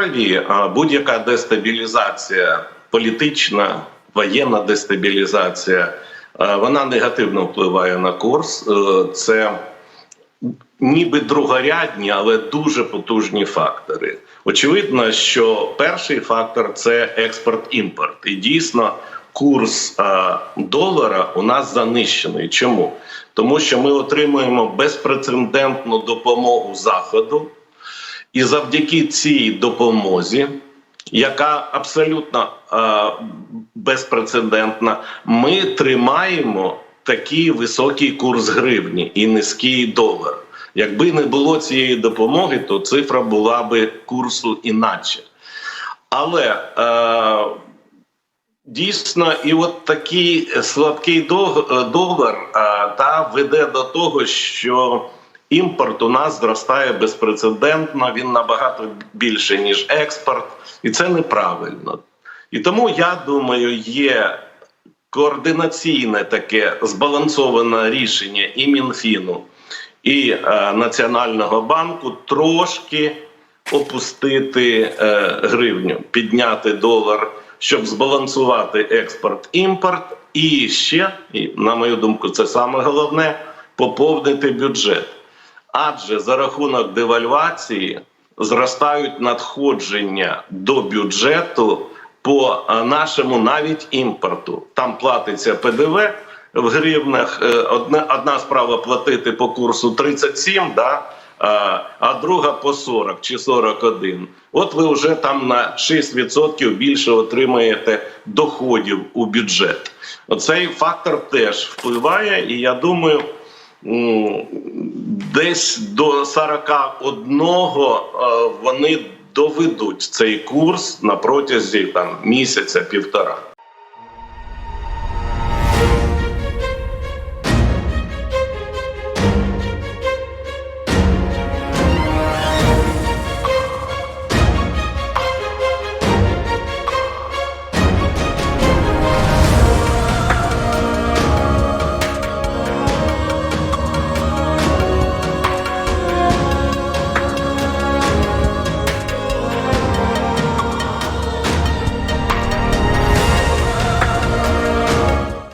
резерві а, будь-яка дестабілізація, політична, воєнна дестабілізація, вона негативно впливає на курс. Е, Це ніби другорядні, але дуже потужні фактори. Очевидно, що перший фактор це експорт-імпорт. І дійсно курс е, долара у нас занищений. Чому? Тому що ми отримуємо безпрецедентну допомогу Заходу, і завдяки цій допомозі, яка абсолютно е, безпрецедентна, ми тримаємо такий високий курс гривні і низький долар. Якби не було цієї допомоги, то цифра була би курсу іначе. Але е, дійсно, і от такий слабкий дол- е, долар е, та веде до того, що імпорт у нас зростає безпрецедентно, він набагато більше, ніж експорт, і це неправильно. І тому я думаю, є координаційне таке збалансоване рішення і Мінфіну, і е, Національного банку трошки опустити е, гривню, підняти долар, щоб збалансувати експорт-імпорт, і ще, і, на мою думку, це саме головне поповнити бюджет. Адже за рахунок девальвації зростають надходження до бюджету по е, нашому навіть імпорту. Там платиться ПДВ в гривнах. Е, Одна, одна справа платити по курсу 37, да? а, а друга по 40 чи 41. От ви вже там на 6% більше отримаєте доходів у бюджет. Оцей фактор теж впливає, і я думаю. М, Десь до 41 е, вони доведуть цей курс на протязі там місяця півтора.